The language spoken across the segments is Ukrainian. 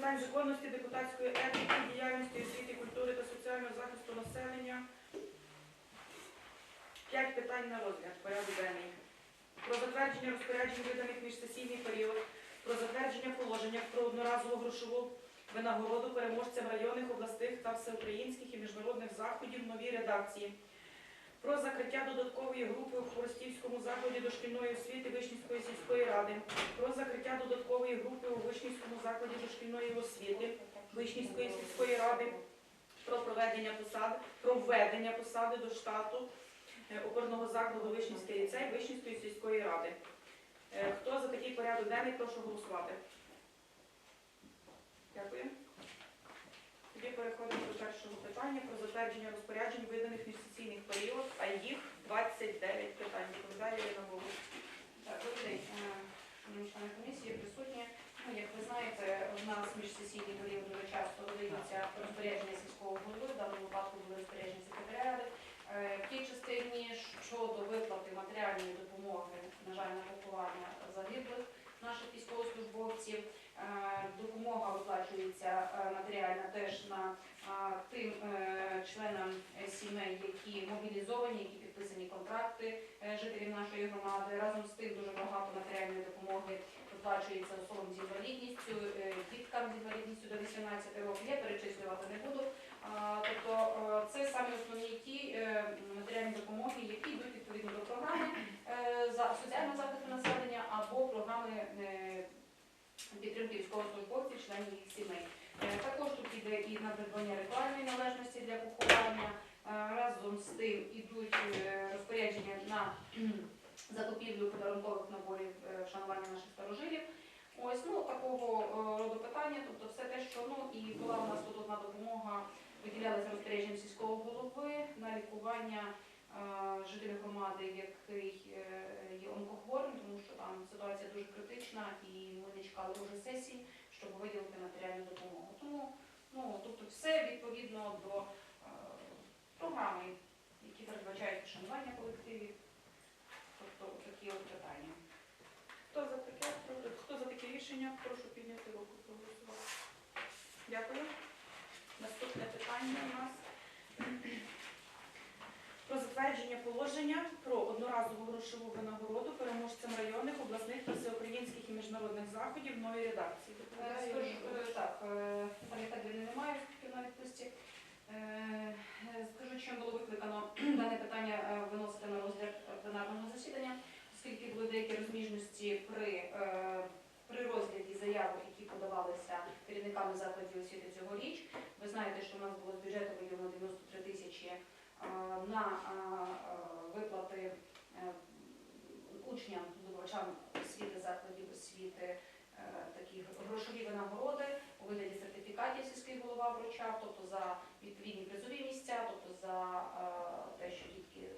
питань законності, депутатської етики, діяльності, освіти, культури та соціального захисту населення. П'ять питань на розгляд. Порядок денний. Про затвердження розпоряджень виданих міжсесійний період, про затвердження положення про одноразову грошову винагороду переможцям районних, обласних та всеукраїнських і міжнародних заходів в новій редакції. Про закриття додаткової групи у закладі дошкільної освіти Вишнівської сільської ради. Про закриття додаткової групи у Вишнівському закладі дошкільної освіти Вишнівської сільської ради. Про проведення посади, про введення посади до штату е, опорного закладу Вишнівський ліцей Вишнівської сільської ради. Е, Хто за такий порядок денний, прошу голосувати. Дякую. Тоді переходимо до першого питання про затвердження розпоряджень виданих міжсесійних період, а їх 29 питань. Відповідає Ірина Богу. Так, добрий день, е, шановні члени комісії, присутні. Ну, як ви знаєте, в нас міжсесійний період дуже часто видаються розпорядження сільського голови, в даному випадку були розпорядження секретаря ради. Е, В тій частині щодо виплати матеріальної допомоги, на жаль, на поховання загиблих наших військовослужбовців, допомога виплачується е, матеріальна теж на тим е, членам е, сімей, які мобілізовані, які підписані контракти е, жителів нашої громади. Разом з тим дуже багато матеріальної допомоги виплачується особам з інвалідністю, е, діткам з інвалідністю до 18 років. Я перечислювати не буду. Тобто е, це саме основні ті е, матеріальні допомоги, які йдуть відповідно до програми е, соціального захисту населення або програми е, підтримки військовослужбовців, членів їх сімей. Е, Також тут іде і на придбання ритуальної належності для поховання. Е, Разом з тим ідуть е, розпорядження на закупівлю подарункових наборів вшанування наших старожилів. Ось ну такого роду питання, тобто все те, що ну і була у нас тут одна допомога, виділялася розпорядженням сільського голови на лікування жителів громади, який е, є онкохворим, тому що там ситуація дуже критична і ми не чекали вже сесії, щоб виділити матеріальну допомогу. Тому ну тобто все відповідно до е, програми, які передбачають вшанування колективів, тобто такі от питання. Хто за таке? Хто за таке рішення? Прошу підняти руку проголосувати. Дякую. Наступне питання у нас затвердження положення про одноразову грошову винагороду переможцям районних, обласних та всеукраїнських і міжнародних заходів в новій редакції. Е, Скажу, Ірина е, так, е, пані немає, на відпустці. Скажу, чим було викликано дане питання виносити на розгляд пленарного засідання, оскільки були деякі розміжності при, при розгляді заяви, які подавалися керівниками закладів освіти цьогоріч. Ви знаєте, що в нас було з бюджету виділено 93 тисячі на е, е, виплати е, учням, здобувачам освіти, закладів освіти, е, такі грошові винагороди у вигляді сертифікатів сільський голова вручав, тобто за відповідні призові місця, тобто за е, те, що дітки е,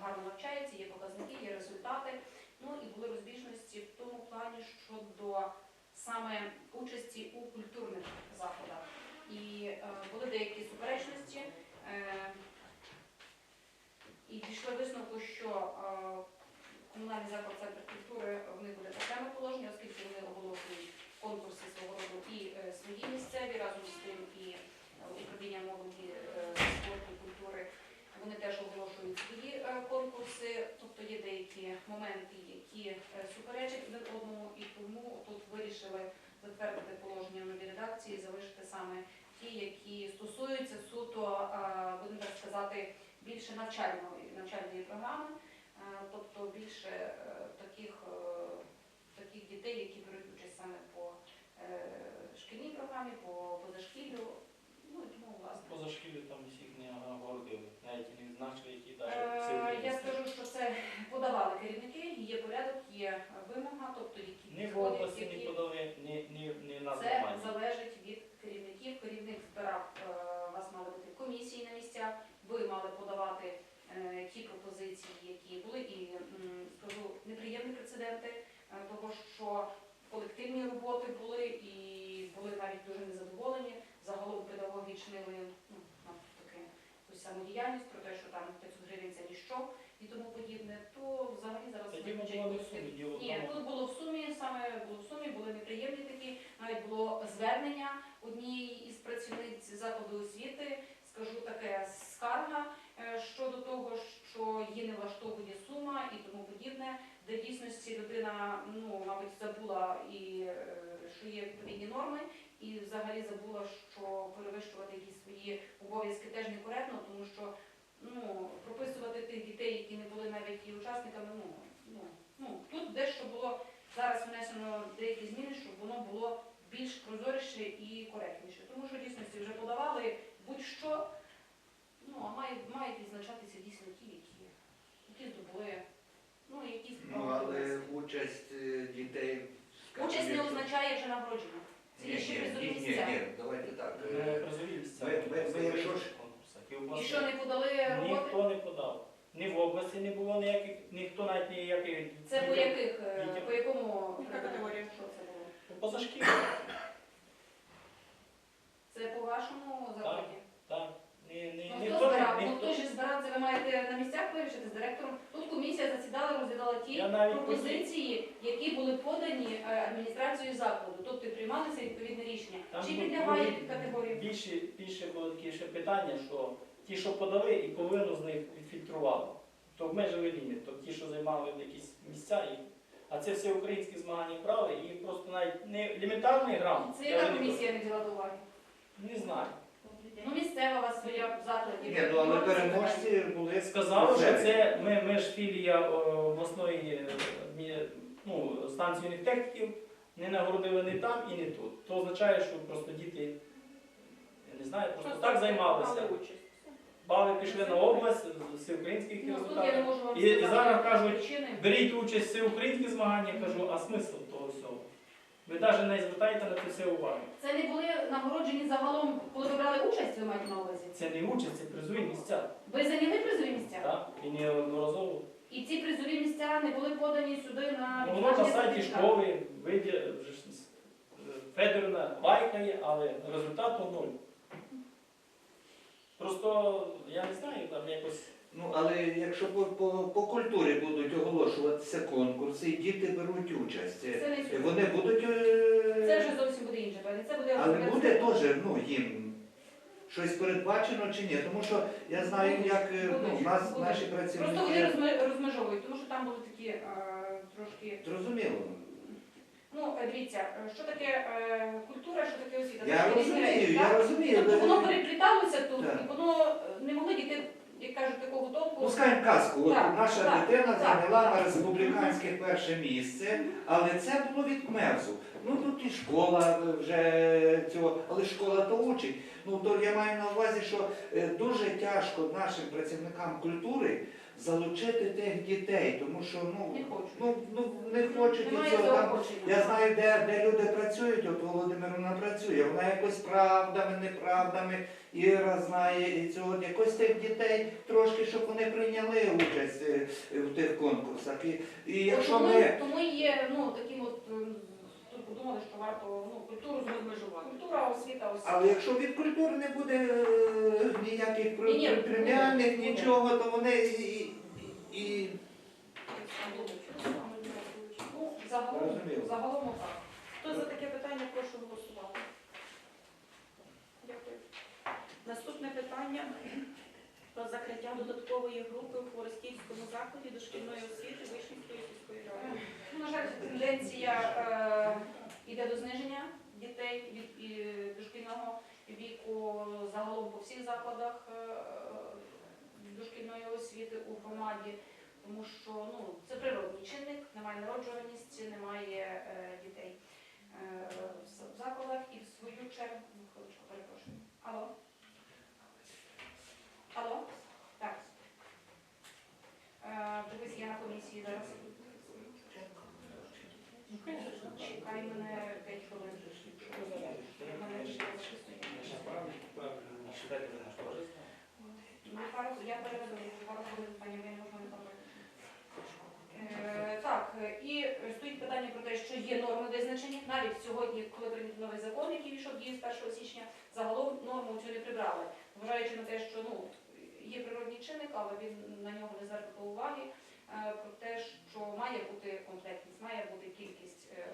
гарно навчаються, є показники, є результати. Ну і були розбіжності в тому плані щодо саме участі у культурних заходах. І е, були деякі суперечності. Е, і дійшли висновку, що е, комунальний заклад центр культури в них буде окреме положення, оскільки вони оголошують конкурси свого роду і е, свої місцеві, разом з тим і е, управління молоді спорту культури. Вони теж оголошують свої конкурси, тобто є деякі моменти, які суперечать один одному, і тому тут вирішили затвердити положення в новій редакції, залишити саме ті, які стосуються суто, будемо так більше навчальної навчальної програми, е, тобто більше е, таких, е, таких дітей, які беруть участь саме по шкільній програмі, по позашкіллю. Ну тому власне. Позашкілі там всіх не нагородили, навіть не відзначили, які навіть Я скажу, що це подавали керівники, є порядок, є вимога, тобто які в підходять, не які подали, ні, ні на це залежить від керівників. Керівник збирав, е, у вас мали бути комісії на місцях, ви мали подавати е, ті пропозиції, які були, і м, скажу неприємні прецеденти, е, того що колективні роботи були і були навіть дуже незадоволені. Загалом педагоги чинили ну, нам таке якусь самодіяльність про те, що там 500 гривень це ніщо і тому подібне, то взагалі зараз Тоді визначать були в сумі, діло Ні, тут було в сумі, саме було в сумі, були неприємні такі навіть було звернення однієї із працівниць закладу освіти, скажу таке скарга е, щодо того, що її не влаштовує сума і тому подібне, де в дійсності людина, ну, мабуть, забула і е, що є відповідні норми, і взагалі забула, що перевищувати якісь свої обов'язки теж некоректно, тому що ну, прописувати тих дітей, які не були навіть і учасниками, ну, ну, ну тут дещо було зараз внесено деякі зміни, щоб воно було більш прозоріше і коректніше. Тому що в дійсності вже подавали будь-що, ну а мають, мають відзначатися дійсно ті, які, які здобули, ну якісь Ну, але участь е, дітей... скажімо, Участь не якщо- означає вже нагородження. Це Ні, є ще ні, призові ні, ні, місця. ні, давайте так. Е, призові місця. ви- ви- ви якщо ж- і І що не подали роботи? Ніхто не подав. Ні в області не було ніяких, ніхто навіть ніяких. Це по яких, е, по якому Яка категорія? Що це було? Позашкільні. Це по вашому закладі? Так. Ні, ні, Ну, ніхто хто не- збирав? Ну, ніхто- хто ж збирав, це ви маєте на місцях вирішити з директором. Тут комісія засідала, розглядала ті Я навіть пропозиції, які були подані е, адміністрацією закладу. Тобто приймалися відповідне рішення. Там Чи підлягає під категорію? Більше, більше було таке ще питання, що ті, що подали, і половину з них відфільтрували. То обмежили ліміт, то ті, що займали якісь місця, і... а це все українські змагання брали, і просто навіть не елементарний грам. Це яка комісія не взяла до уваги? Не знаю. Ну, місцева у вас своя в закладі. Ні, ну але переможці були... Сказали, що це ми, ми ж філія о, обласної е, ну, станції юних техніків, не нагородили не там і не тут. То означає, що просто діти, я не знаю, просто так займалися. Участь. Бали пішли на область, з всеукраїнських Ну, тут я не результатів. можу вам І- і сказати зараз кажуть, причини. Беріть участь в всеукраїнських змаганнях, кажу, а смисл того всього? Ви навіть не звертаєте на це все уваги. Це не були нагороджені загалом, коли ви брали участь, ви маєте на увазі? Це не участь, це призові місця. Ви зайняли призові місця? Так? І неодноразово. І ці призові місця не були подані сюди на Ну, Воно на сайті школи е, Федорівна лайкає, але результату нуль. Просто я не знаю, там якось. Ну, але якщо по, по, по культурі будуть оголошуватися конкурси, і діти беруть участь, Це не сюди. вони будуть... е, Це вже зовсім буде інше, певне. Це буде Але буде теж ну, їм щось передбачено чи ні? Тому що я знаю, як е, ну, нас Буде. наші Просто вони працівники розме- розмежовують, тому що там були такі е, трошки. зрозуміло. Ну, е, дивіться, е, що таке е, культура, що таке освіта. Я Це різні розумію, речі, я так? розумію. Тобто воно перепліталося тут, Так. і воно е, не могли діти, як кажуть, такого толку. Ну, скажімо казку, от Так, наша так, дитина так, зайняла так. на республіканське перше місце, але це було від КМЕРЗу. Ну тут і школа е, вже цього, але школа то учить. Ну то я маю на увазі, що е, дуже тяжко нашим працівникам культури залучити тих дітей, тому що ну, Не хочуть. ну, ну не хочуть і Немає цього. Там, заохочення. я знаю, де, де люди працюють, от Володимирівна працює, вона якось правдами, неправдами, Іра знає і цього, от якось тих дітей трошки, щоб вони прийняли участь е, в тих конкурсах. І, і якщо тому, ми, тому і є ну, таким от, м, тут подумали, що варто ну, культуру. Розмежувати. Культура, освіта, освіта. але якщо від культури не буде е, ніяких Ні, ні, преміальних, буде. нічого, то вони і, і, і Ну, загалом, Розуміло. загалом так. Хто за таке питання, прошу голосувати. Дякую. Наступне питання про закриття додаткової групи у Хворостівському закладі дошкільної освіти Вишнівської сільської ради. Ну, На жаль, тенденція е, йде до зниження дітей від і, дошкільного віку загалом по всіх закладах е, дошкільної освіти у громаді, тому що ну, це природний чинник, немає народжуваності, немає е, дітей е, в закладах і в свою чергу, ну, хвиличку, перепрошую. Алло? Алло? Так. Е, Дивись, я на комісії зараз. Чекай мене 5 хвилин. Мене ще Ну, пару- Я переведу пару хвилин, пані Євгенія, можна не там Е, Так, і стоїть питання про те, що є норми визначені. Навіть сьогодні, коли прийнятий новий закон, який війшов в з 1 січня, загалом норму цю не прибрали, зважаючи на те, що ну, є природний чинник, але він на нього не звернуто уваги. е, Про те, що має бути комплектність, має бути кількість е,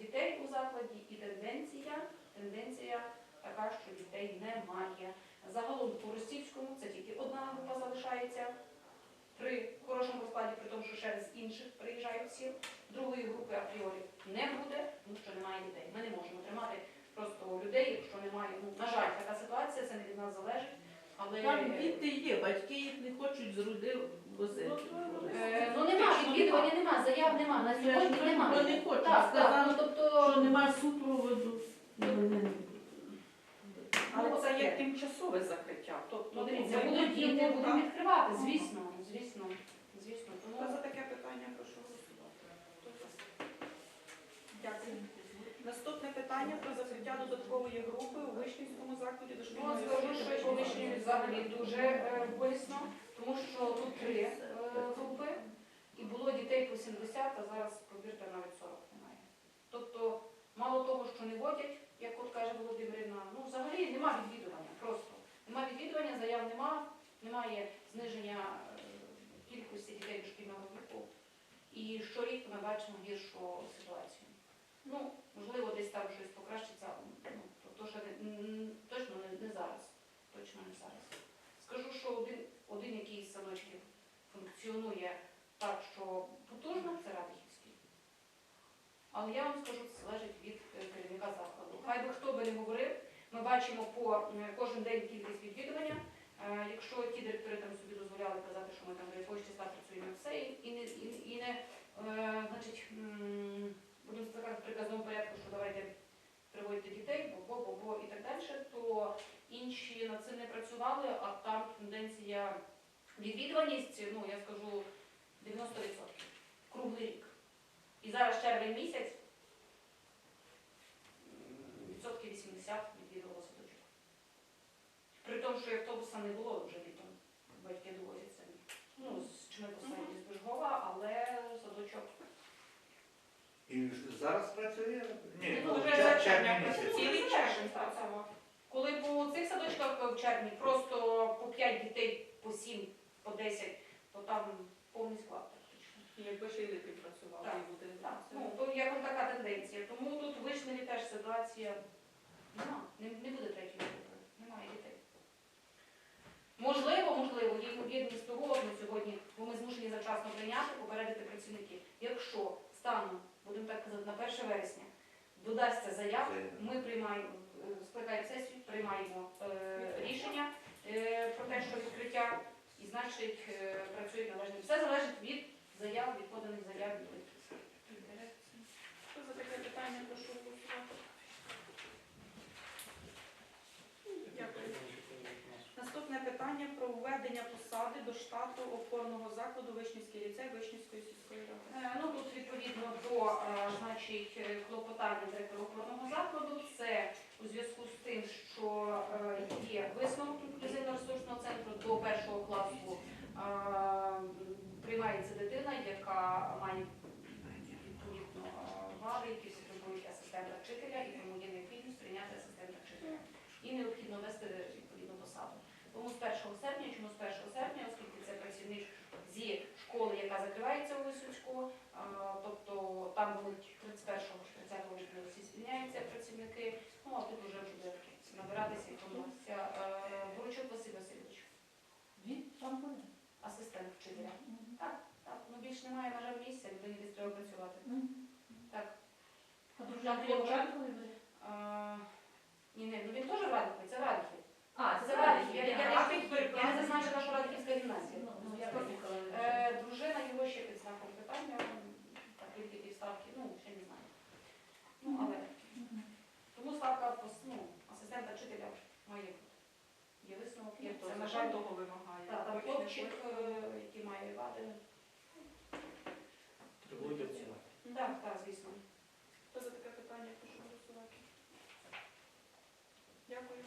дітей у закладі і тенденція, тенденція така, що дітей немає. Загалом по Ростівському це тільки одна група залишається при хорошому розкладі, при тому, що ще з інших приїжджають всі. Другої групи апріорі не буде, тому що немає дітей. Ми не можемо тримати просто людей, якщо немає. Ну, на жаль, така ситуація, це не від нас залежить. Але Там діти є, батьки їх не хочуть з руди возити. Е, ну нема відвідування, нема, заяв нема, на сьогодні нема. Вони хочуть, Так, так, ну тобто що нема супроводу. і вони не будуть. Але Ну, це таке. Є закриття. Тобто, Ну, дивіться, ми будуть діти, будемо, будемо так. відкривати, звісно, звісно, звісно. Хто Тому за таке питання прошу голосувати. Хто за? Дякую. Наступне питання про закриття додаткової групи у Вишнівському закладі ну, дошкільної скажу, освіти. що по вишні взагалі дуже е, болісно, тому що тут три е, групи, і було дітей по 70, а зараз, повірте, навіть 40 немає. Тобто, мало того, що не водять, як от каже Володимирівна, ну взагалі нема відвідування, просто. Нема відвідування, заяв нема, немає зниження е, кількості дітей дошкільного віку. І щорік ми бачимо гіршу ситуацію. Ну, можливо, десь там щось покращиться, ну, то, то точно не, не зараз. Точно не зараз. Скажу, що один, один якийсь з садочків функціонує так, що потужно, це Радихівський. Але я вам скажу, це залежить від е, керівника закладу. Хай би хто би не говорив, ми бачимо по е, кожен день кількість відвідування. Е, Якщо ті директори там собі дозволяли казати, що ми там до якогось числа працюємо все, і, не, і, і не е, значить, будемо сказати в приказному порядку, що давайте приводьте дітей, бо, бо, бо і так далі, то інші над цим не працювали, а там тенденція відвідуваність, ну я скажу 90% круглий рік. І зараз червень місяць м, відсотків 80 відвідувало садочок. При тому, що не було вже літом, батьки довозять самі. Ну, з Чмитоса з Бежгова, але садочок І зараз працює? Ні, Ну, ну, вже за червень червня місяць. працює. Цілий червень працював. Коли по цих садочках в червні просто по 5 дітей, по 7, по 10, то там повний склад практично. Якби ще й липень працював, Так, і буде Так, ну, то є ось така тенденція. Тому тут в Вишневі теж ситуація нема, не, не буде третьої. Можливо, можливо, є ймовірність того, ми сьогодні, бо ми змушені завчасно прийняти, попередити працівників. Якщо станом, будемо так казати, на 1 вересня додасться заяв, ми приймаємо, е, скликаємо сесію, приймаємо е, рішення е, про те, що відкриття, і значить е, працюють належно. Все залежить від заяв, від поданих заяв від. Хто за таке питання прошу голосувати? Дякую. Наступне питання про введення посади до штату опорного закладу Вишнівський ліцей Вишнівської сільської ради. Е, Ну тут відповідно до е, значить клопотання директора охоронного закладу. Це у зв'язку з тим, що е, є висновок інклюзивно-ресурсного центру до першого класу приймається дитина, яка має відповідно вади, які потребують асистента вчителя, і тому є необхідність прийняти асистента вчителя. І необхідно вести. Тому з 1 серпня, чому з 1 серпня, оскільки це працівник зі школи, яка закривається у Висоцьку, тобто там будуть 31-го, 30 липня всі звільняються працівники, ну а тут вже буде набиратися і формуватися. Е, Василь Васильович, Він там буде. асистент вчителя. Так, так, ну більш немає, на жаль, місця, людині десь треба працювати. Так. А то Там вже було було? А, Ні, ні, ну він теж Радихові, це Радихові. А, це Радихів. Я, я, я, я, не зазначила, що Радихівська гімназія. Ну, я е, дружина його ще під знаком питання, ну, так, які ставки, ну, ще не знаю. Ну, але. Тому ставка ну, асистента вчителя має бути. Є висновок, є це, на жаль, того вимагає. Так, там хлопчик, е, який має вади. Требують оцінок. Так, так, звісно. Це за таке питання, прошу голосувати. Дякую.